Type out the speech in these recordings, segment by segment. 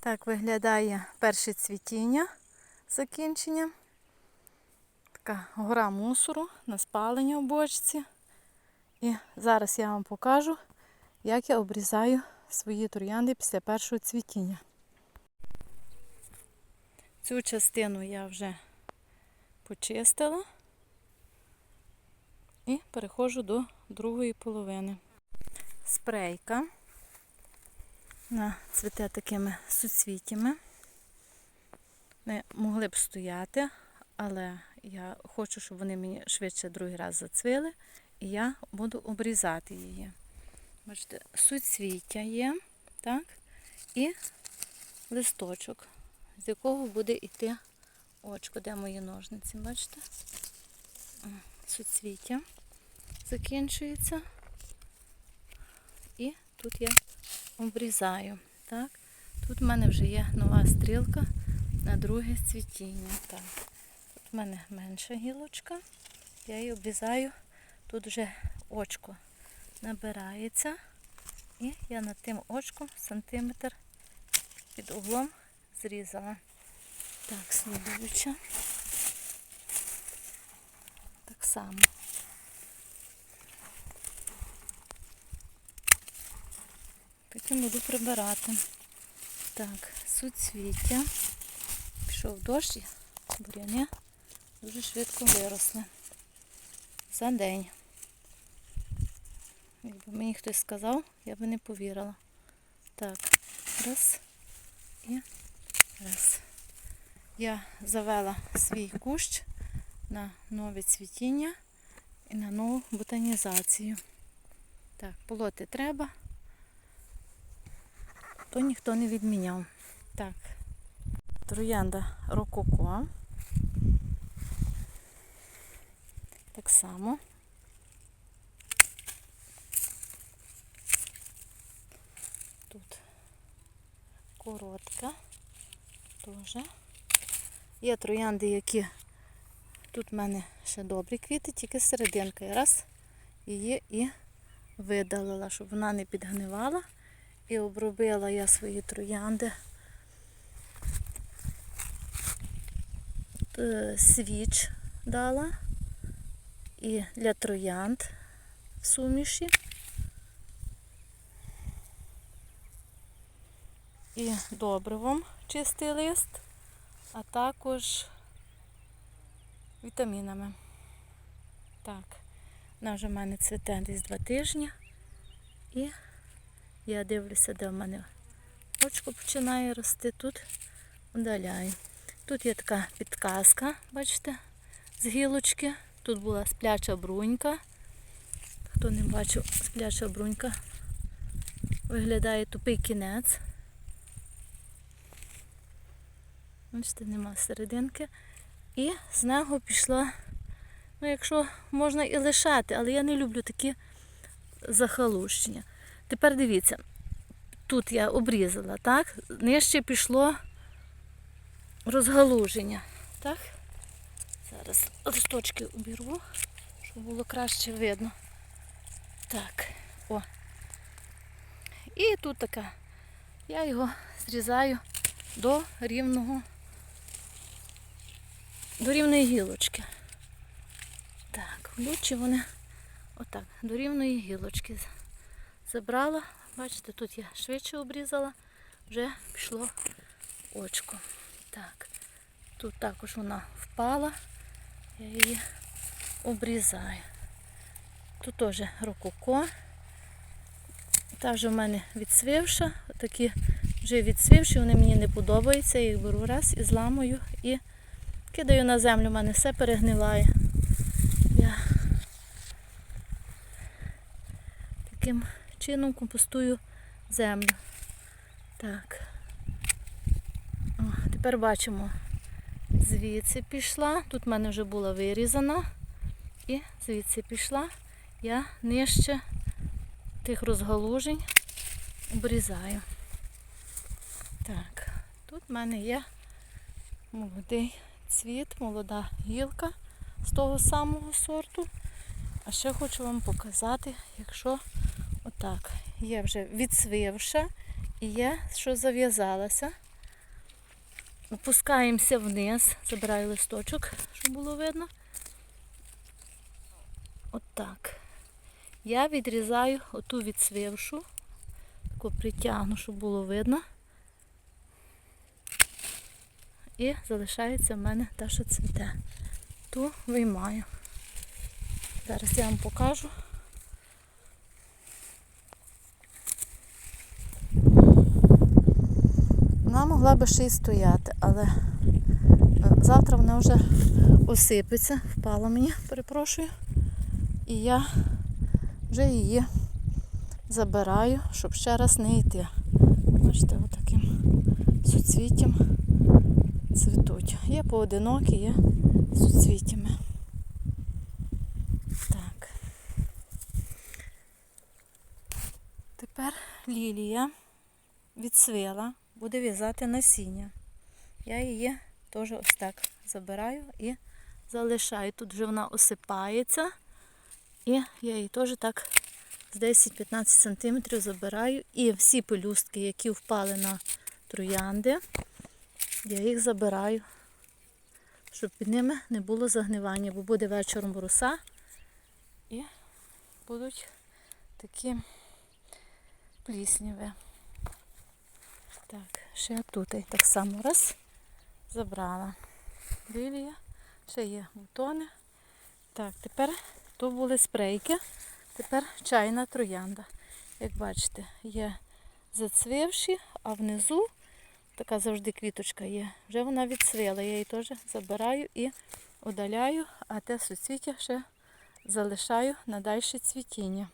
Так виглядає перше цвітіння закінчення. Така гора мусору на спалення в бочці. І зараз я вам покажу, як я обрізаю свої троянди після першого цвітіння. Цю частину я вже почистила і переходжу до другої половини. Спрейка на цвіте такими суцвітями. Вони могли б стояти, але я хочу, щоб вони мені швидше другий раз зацвіли, і я буду обрізати її. Бачите, суцвіття є, так? І листочок, з якого буде йти очко, де мої ножниці, бачите? Суцвіття закінчується. І тут я обрізаю. Так? Тут в мене вже є нова стрілка на друге цвітіння. Так. Тут в мене менша гілочка. Я її обрізаю. Тут вже очко набирається. І я над тим очком сантиметр під углом зрізала. Так, слідуюча. Так само. Потім буду прибирати. Так, суцвіття. Пішов дощ, буряни дуже швидко виросли. За день. Якби мені хтось сказав, я би не повірила. Так, раз і раз. Я завела свій кущ на нове цвітіння і на нову ботанізацію. Так, полоти треба то ніхто не відміняв. Так, троянда рококо. Так само. Тут коротка теж. Є троянди, які тут в мене ще добрі квіти, тільки серединка. Я раз її і видалила, щоб вона не підгнивала. І обробила я свої троянди. Е, Свіч дала і для троянд в суміші. І добривом чистий лист, а також вітамінами. Так, вона вже в мене цвіте десь два тижні. І я дивлюся, де в мене очко починає рости, тут удаляю. Тут є така підказка, бачите, з гілочки. Тут була спляча брунька. Хто не бачив, спляча брунька. Виглядає тупий кінець. Бачите, нема серединки. І з нього пішла, ну якщо можна і лишати, але я не люблю такі захалущення. Тепер дивіться, тут я обрізала, так? Нижче пішло розгалуження. Так? Зараз листочки уберу, щоб було краще видно. Так, о. І тут така. Я його зрізаю до рівного, до рівної гілочки. Так, лучше вони отак, до рівної гілочки забрала. Бачите, тут я швидше обрізала, вже пішло очко. Так, тут також вона впала, я її обрізаю. Тут теж рококо. Та вже в мене відсвивша, такі вже відсвивші, вони мені не подобаються, я їх беру раз і зламую і кидаю на землю, в мене все перегниває. Я таким чином компостую землю. Так. О, Тепер бачимо, звідси пішла. Тут в мене вже була вирізана. І звідси пішла. Я нижче тих розгалужень обрізаю. Так, тут в мене є молодий цвіт, молода гілка з того самого сорту. А ще хочу вам показати, якщо отак є вже відсвивша і є, що зав'язалася. Опускаємося вниз, забираю листочок, щоб було видно. Отак. Я відрізаю оту відсвившу, таку притягну, щоб було видно. І залишається в мене та, що цвіте. Ту виймаю. Зараз я вам покажу. Вона могла би ще й стояти, але е, завтра вона вже осипеться, впала мені, перепрошую. І я вже її забираю, щоб ще раз не йти. Бачите, отаким суцвіттям цвітуть. Є поодинокі, є суцвіттями. Так. Тепер лілія відсвила, буде в'язати насіння. Я її теж ось так забираю і залишаю. Тут вже вона осипається. І я її теж так з 10-15 см забираю. І всі пелюстки, які впали на троянди, я їх забираю, щоб під ними не було загнивання, бо буде вечором роса і будуть такі плісніви. Так, ще тут і так само раз забрала. Лілія, ще є бутони. Так, тепер то були спрейки, тепер чайна троянда. Як бачите, є зацвівші, а внизу така завжди квіточка є. Вже вона відцвіла. Я її теж забираю і удаляю, а те суцвіття ще залишаю на дальше цвітіння.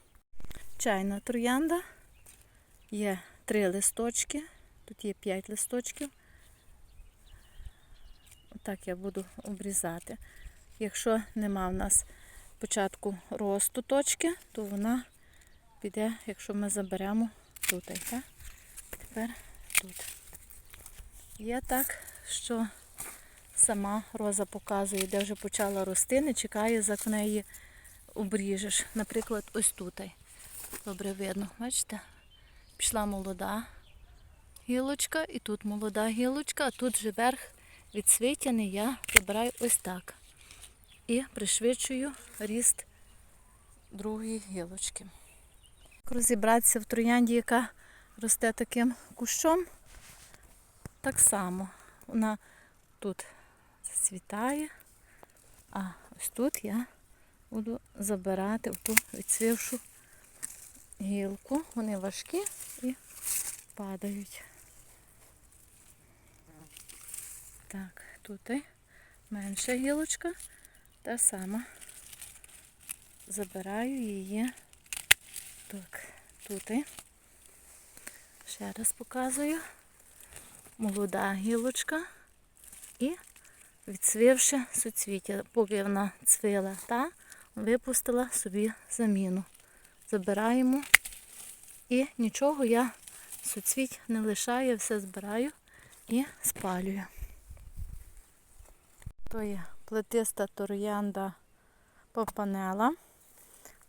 Чайна троянда. Є три листочки. Тут є п'ять листочків. Отак я буду обрізати. Якщо нема в нас початку росту точки, то вона піде, якщо ми заберемо тут. Тепер тут. Є так, що сама роза показує, де вже почала рости, не чекає, за неї обріжеш. Наприклад, ось тут. Добре видно, бачите? Пішла молода гілочка, і тут молода гілочка, а тут же верх відсвітяний, я забираю ось так. І пришвидшую ріст другої гілочки. Розібратися в троянді, яка росте таким кущом, так само. Вона тут зацвітає, а ось тут я буду забирати ту відцвівшу гілку. Вони важкі і падають. Так, тут і менша гілочка, та сама. Забираю її. Так, тут. Ще раз показую. Молода гілочка і відцвівши суцвіття. Поки вона цвіла та випустила собі заміну. Забираємо і нічого я суцвіть не лишаю, все збираю і спалюю. То є плетиста троянда попанела.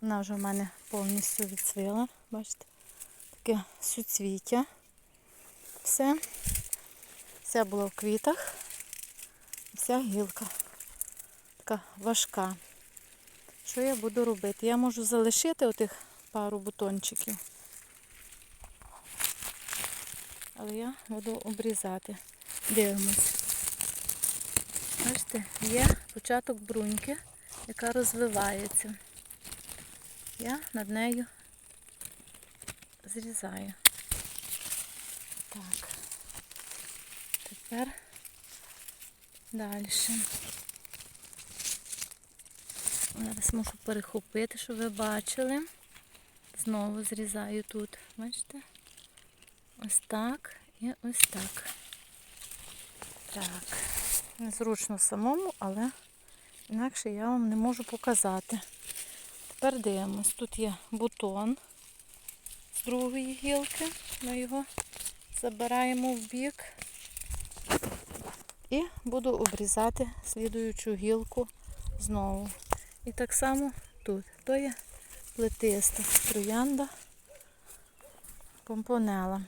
Вона вже в мене повністю відцвіла. Бачите, таке суцвіття. Все. Вся була в квітах. Вся гілка. Така важка. Що я буду робити? Я можу залишити отих пару бутончиків. Але я буду обрізати. Дивимось. Бачите, є початок бруньки, яка розвивається. Я над нею зрізаю. Так. Тепер далі. Зараз можу перехопити, щоб ви бачили. Знову зрізаю тут. Бачите? Ось так і ось так. Так. Незручно самому, але інакше я вам не можу показати. Тепер дивимось. Тут є бутон з другої гілки. Ми його забираємо в бік. І буду обрізати слідуючу гілку знову. І так само тут. То є плетиста троянда помпонела.